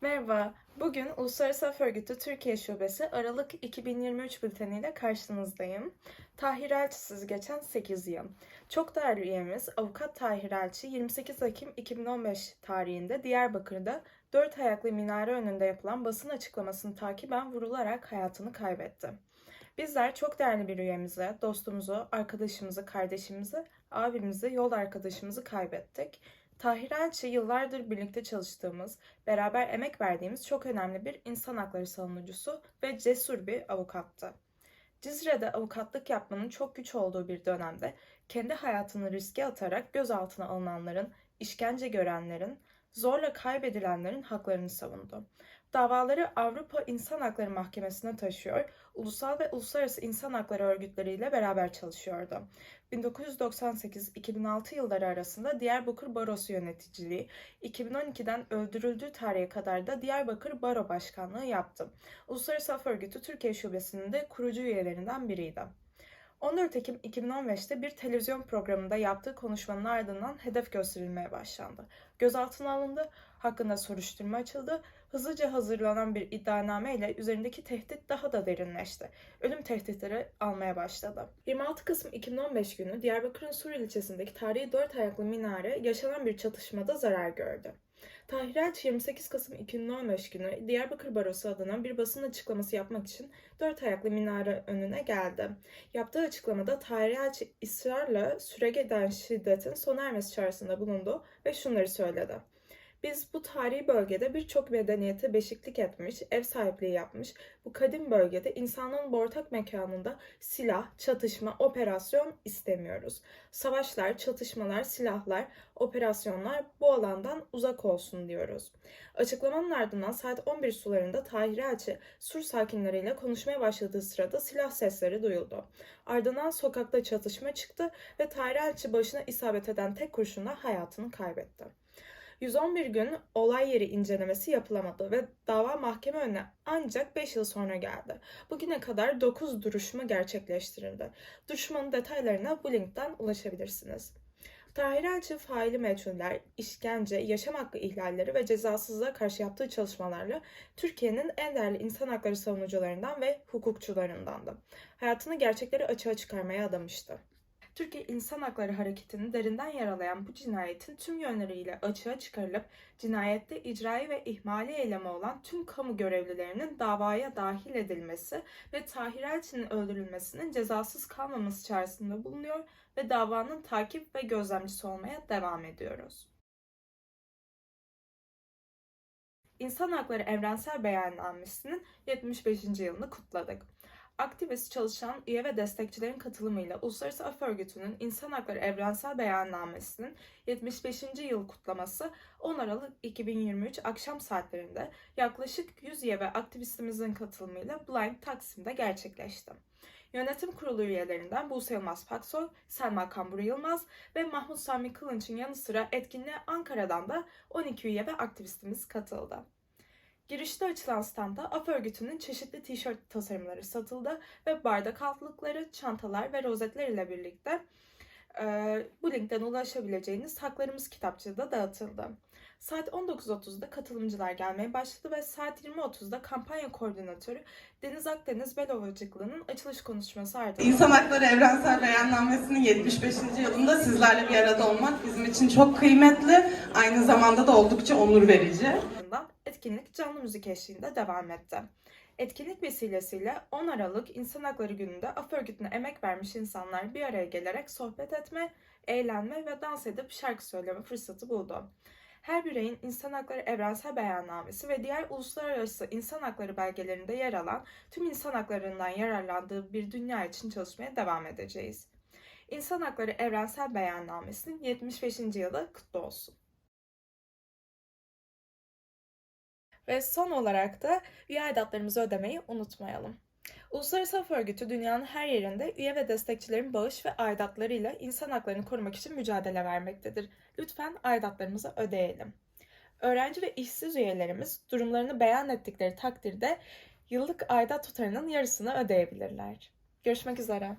Merhaba, bugün Uluslararası Af Örgütü Türkiye Şubesi Aralık 2023 bülteniyle karşınızdayım. Tahir Elçisiz geçen 8 yıl. Çok değerli üyemiz Avukat Tahir Elçi 28 Ekim 2015 tarihinde Diyarbakır'da dört ayaklı minare önünde yapılan basın açıklamasını takiben vurularak hayatını kaybetti. Bizler çok değerli bir üyemizi, dostumuzu, arkadaşımızı, kardeşimizi, abimizi, yol arkadaşımızı kaybettik. Tahir Elçi yıllardır birlikte çalıştığımız, beraber emek verdiğimiz çok önemli bir insan hakları savunucusu ve cesur bir avukattı. Cizre'de avukatlık yapmanın çok güç olduğu bir dönemde kendi hayatını riske atarak gözaltına alınanların, işkence görenlerin, zorla kaybedilenlerin haklarını savundu. Davaları Avrupa İnsan Hakları Mahkemesi'ne taşıyor, ulusal ve uluslararası insan hakları örgütleriyle beraber çalışıyordu. 1998-2006 yılları arasında Diyarbakır Barosu yöneticiliği, 2012'den öldürüldüğü tarihe kadar da Diyarbakır Baro Başkanlığı yaptı. Uluslararası Af Örgütü Türkiye Şubesi'nin de kurucu üyelerinden biriydi. 14 Ekim 2015'te bir televizyon programında yaptığı konuşmanın ardından hedef gösterilmeye başlandı. Gözaltına alındı, hakkında soruşturma açıldı, hızlıca hazırlanan bir iddianame ile üzerindeki tehdit daha da derinleşti. Ölüm tehditleri almaya başladı. 26 Kasım 2015 günü Diyarbakır'ın Sur ilçesindeki tarihi dört ayaklı minare yaşanan bir çatışmada zarar gördü. Tahir Elçi 28 Kasım 2015 günü Diyarbakır Barosu adına bir basın açıklaması yapmak için dört ayaklı minare önüne geldi. Yaptığı açıklamada Tahir Elçi ısrarla süregen şiddetin sona ermesi çağrısında bulundu ve şunları söyledi. Biz bu tarihi bölgede birçok medeniyete beşiklik etmiş, ev sahipliği yapmış, bu kadim bölgede insanlığın bu ortak mekanında silah, çatışma, operasyon istemiyoruz. Savaşlar, çatışmalar, silahlar, operasyonlar bu alandan uzak olsun diyoruz. Açıklamanın ardından saat 11 sularında Tahir Elçi Sur sakinleriyle konuşmaya başladığı sırada silah sesleri duyuldu. Ardından sokakta çatışma çıktı ve Tahir Elçi başına isabet eden tek kurşunla hayatını kaybetti. 111 gün olay yeri incelemesi yapılamadı ve dava mahkeme önüne ancak 5 yıl sonra geldi. Bugüne kadar 9 duruşma gerçekleştirildi. Duruşmanın detaylarına bu linkten ulaşabilirsiniz. Tahir Elçi faili meçhuller, işkence, yaşam hakkı ihlalleri ve cezasızlığa karşı yaptığı çalışmalarla Türkiye'nin en değerli insan hakları savunucularından ve hukukçularındandı. Hayatını gerçekleri açığa çıkarmaya adamıştı. Türkiye İnsan Hakları Hareketi'ni derinden yaralayan bu cinayetin tüm yönleriyle açığa çıkarılıp cinayette icrai ve ihmali eylemi olan tüm kamu görevlilerinin davaya dahil edilmesi ve Tahir Elçi'nin öldürülmesinin cezasız kalmaması çağrısında bulunuyor ve davanın takip ve gözlemcisi olmaya devam ediyoruz. İnsan Hakları Evrensel Beyannamesi'nin 75. yılını kutladık. Aktivist çalışan üye ve destekçilerin katılımıyla Uluslararası Af Örgütü'nün İnsan Hakları Evrensel Beyannamesi'nin 75. yıl kutlaması 10 Aralık 2023 akşam saatlerinde yaklaşık 100 üye ve aktivistimizin katılımıyla Blind Taksim'de gerçekleşti. Yönetim kurulu üyelerinden Buse Yılmaz Paksoy, Selma Kambur Yılmaz ve Mahmut Sami Kılınç'ın yanı sıra etkinliğe Ankara'dan da 12 üye ve aktivistimiz katıldı. Girişte açılan standa AF örgütünün çeşitli tişört tasarımları satıldı ve bardak altlıkları, çantalar ve rozetler ile birlikte e, bu linkten ulaşabileceğiniz Haklarımız kitapçığı da dağıtıldı. Saat 19.30'da katılımcılar gelmeye başladı ve saat 20.30'da kampanya koordinatörü Deniz Akdeniz Belovacıklı'nın açılış konuşması ardından İnsan Hakları Evrensel Beyannamesi'nin 75. yılında sizlerle bir arada olmak bizim için çok kıymetli. Aynı zamanda da oldukça onur verici. Etkinlik canlı müzik eşliğinde devam etti. Etkinlik vesilesiyle 10 Aralık İnsan Hakları Günü'nde AF örgütüne emek vermiş insanlar bir araya gelerek sohbet etme, eğlenme ve dans edip şarkı söyleme fırsatı buldu. Her bireyin İnsan Hakları Evrensel Beyannamesi ve diğer uluslararası insan hakları belgelerinde yer alan tüm insan haklarından yararlandığı bir dünya için çalışmaya devam edeceğiz. İnsan Hakları Evrensel Beyannamesi'nin 75. yılı kutlu olsun. Ve son olarak da üye aidatlarımızı ödemeyi unutmayalım. Uluslararası Af Örgütü dünyanın her yerinde üye ve destekçilerin bağış ve aidatlarıyla insan haklarını korumak için mücadele vermektedir. Lütfen aidatlarımızı ödeyelim. Öğrenci ve işsiz üyelerimiz durumlarını beyan ettikleri takdirde yıllık aidat tutarının yarısını ödeyebilirler. Görüşmek üzere.